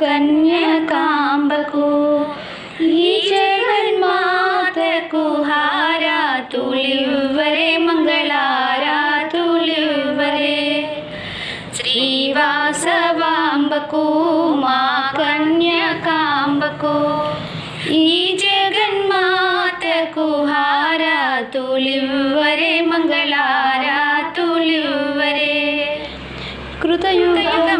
కన్యకాంబకు ఈ జగన్మాతకు హారాతులివ్వరే మంగళారాతులివ్వరే శ్రీవాసవాంబకు మా కన్యకాంబకు ఈ జగన్మాతకు హారాతులివ్వరే మంగళారాతులివ్వరే కృతయుగమున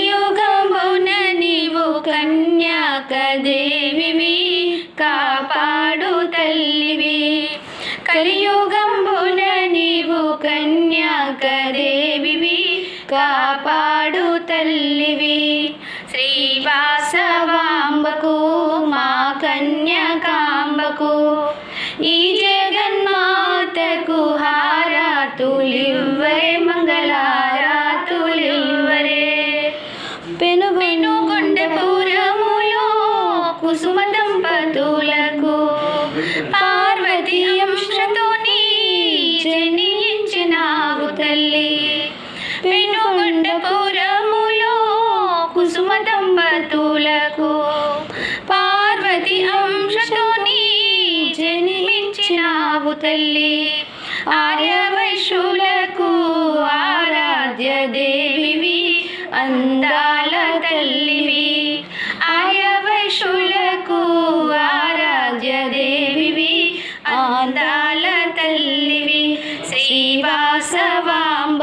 కలియుగమున నీవు కన్యాక దేవివి కాపాడు తల్లివి కలియుగంబున నీవు కన్యాక దేవివి కాపాడు తల్లివి శ్రీవాసవాంబకు మా కన్యకాంబకు పెనుగొండపురములో కుసుమ దంపతులకు పార్వతి అంశతోని జన్మించినావు తల్లి. ఆర్యవైశ్యులకు ఆరాధ్య దేవి అందాల తల్లివి.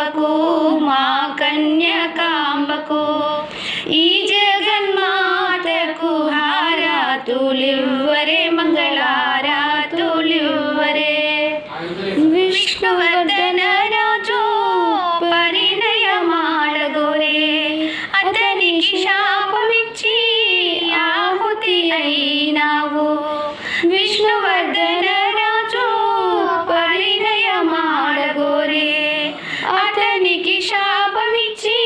శ్రీవాసవాంబకు మా కన్యకాంబకు. ఈ జగన్మాతకు హారాతులివ్వరే మంగళారాతులివ్వరే. విష్ణువర్ధన రాజు పరిణయ మాడగోరే అతనికి శాపమిచ్చి ఆహుతి అయినావు. విష్ణువర్ధన అతనికి శాపమిచ్చి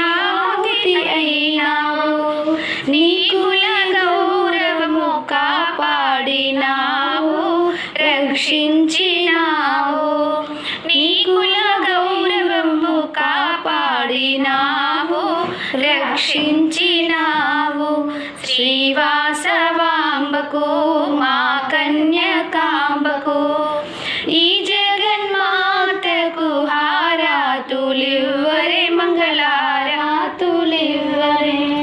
ఆహుతి అయినావు. నీ కుల గౌరవము కాపాడినావు. రక్షించినావు. నీ కుల గౌరవము కాపాడినావు. రక్షించినావు. శ్రీవాసవాంబకు మా కన్య